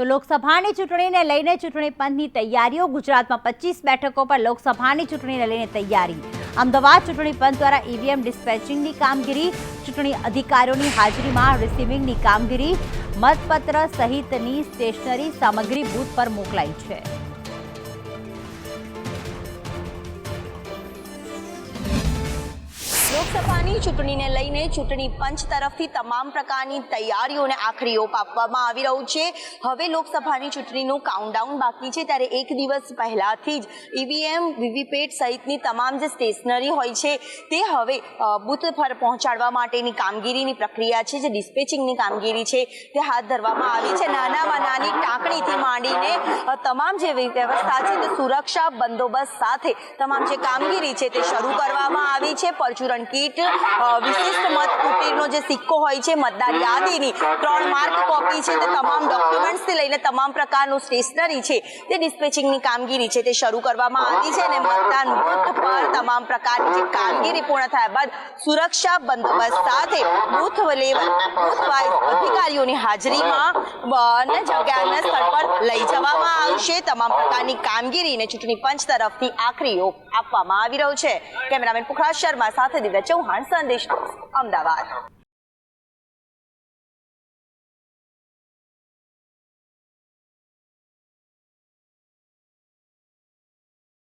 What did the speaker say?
તો લોકસભાની ચૂંટણીને લઈને ચૂંટણી પંચની તૈયારીઓ, ગુજરાતમાં પચીસ બેઠકો પર લોકસભાની ચૂંટણીને લઈને તૈયારી. અમદાવાદ ચૂંટણી પંચ દ્વારા ઈવીએમ ડિસ્પેચિંગની કામગીરી, ચૂંટણી અધિકારીઓની હાજરીમાં રિસીવિંગની કામગીરી, મતપત્ર સહિતની સ્ટેશનરી સામગ્રી બૂથ પર મોકલાઈ છે. લોકસભાની ચૂંટણીને લઈને ચૂંટણી પંચ તરફથી તમામ પ્રકારની તૈયારીઓને આખરી ઓપ આપવામાં આવી રહ્યું છે. હવે લોકસભાની ચૂંટણીનું કાઉન્ટડાઉન બાકી છે ત્યારે એક દિવસ પહેલાથી જ ઈવીએમ, વીવીપેટ સહિતની તમામ જે સ્ટેશનરી હોય છે તે હવે બુથ પર પહોંચાડવા માટેની કામગીરીની પ્રક્રિયા છે, જે ડિસ્પેચિંગની કામગીરી છે તે હાથ ધરવામાં આવી છે. નાનામાં નાની ટાંકણીથી માંડીને તમામ જે વ્યવસ્થા છે તે સુરક્ષા બંદોબસ્ત સાથે તમામ જે કામગીરી છે તે શરૂ કરવામાં આવી છે. પરચુરણ અ, વિશિષ્ટ મત કુટીરનો જે સિક્કો હોય છે મતદાર યાદીની ત્રણ માર્ક કોપી છે તે તમામ ડોક્યુમેન્ટ્સથી લઈને તમામ પ્રકારનું સ્ટેશનરી છે તે ડિસ્પેચિંગની કામગીરી છે તે શરૂ કરવામાં આવી છે અને મતદાન બુથ પર તમામ પ્રકારની જે કામગીરી પૂર્ણ થયા બાદ સુરક્ષા બંદોબસ્ત સાથે બૂથ લેવલ બુથ વાઇઝ અધિકારીઓની હાજરીમાં અને જગ્યાના સ્થળ પર લઈ જવામાં આવશે. તમામ પ્રકારની કામગીરીને ચૂંટણી પંચ તરફથી આખરી ઓપ. આપવામાં આવી રહ્યો છે. કેમેરામેન પુખરાજ શર્મા સાથે દિવ્ય ચૌહાણ સંદેશ અમદાવાદ.